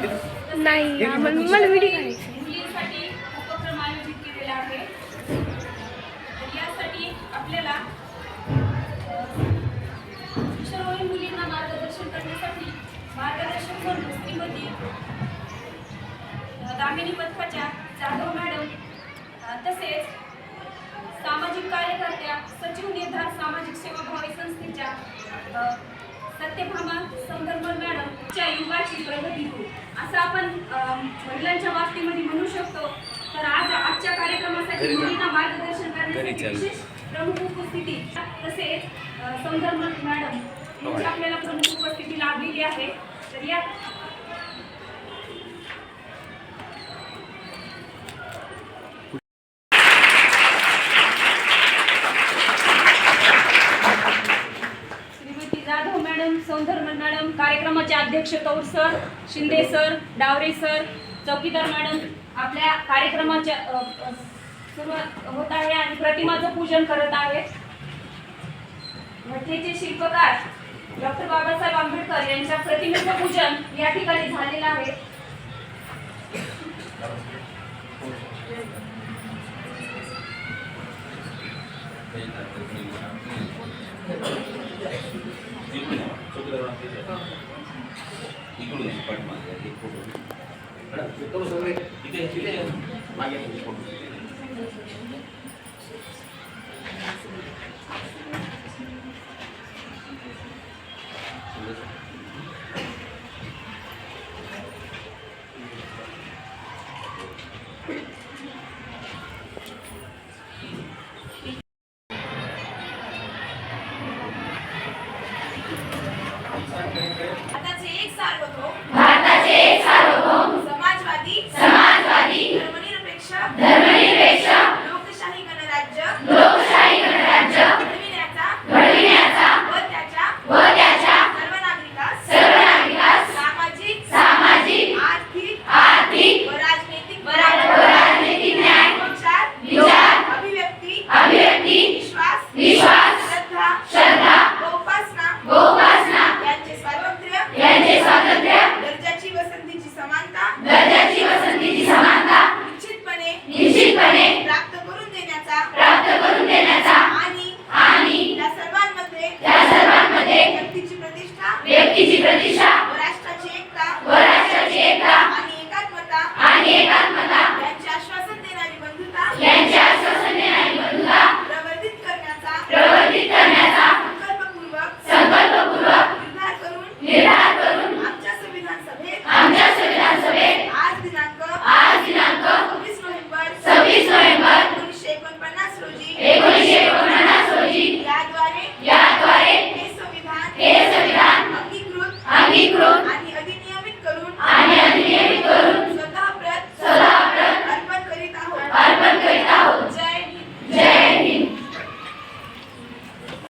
नाही आम्हाला मला व्हिडिओ काढायचा मुलींसाठी उपक्रम आयोजित केलेला आहे. यासाठी आपल्याला किशोरवयीन मुलींना मार्गदर्शन करण्यासाठी मार्गदर्शक म्हणून श्रीमती दामिनी पथकाच्या जाधव मॅडम तसेच सामाजिक कार्यकर्त्या सचिव निर्धार सामाजिक सेवाभावी संस्थेच्या सत्यभामा संदर्भन मॅडम च्या युगाची प्रगती हो असं आपण महिलांच्या बाबतीमध्ये म्हणू शकतो. तर आज आजच्या कार्यक्रमासाठी मुलींना मार्गदर्शन करण्यासाठी विशेष प्रमुख उपस्थिती तसेच अ, संदर्भन मॅडम यांची आपल्याला प्रमुख उपस्थिती लाभलेली आहे. तर या श्रीमती जाधव मॅडम कार्यक्रमाचे अध्यक्ष Kaur sir Shinde sir Daware sir Chaukidar madam आपल्या कार्यक्रमाच्या सुरुवात होत आहे आणि प्रतिमाचं पूजन करत आहेत घटनेचे शिल्पकार डॉक्टर बाबासाहेब आंबेडकर यांच्या प्रतिमेचं पूजन या ठिकाणी झालेलं आहे Thank you. ಇದು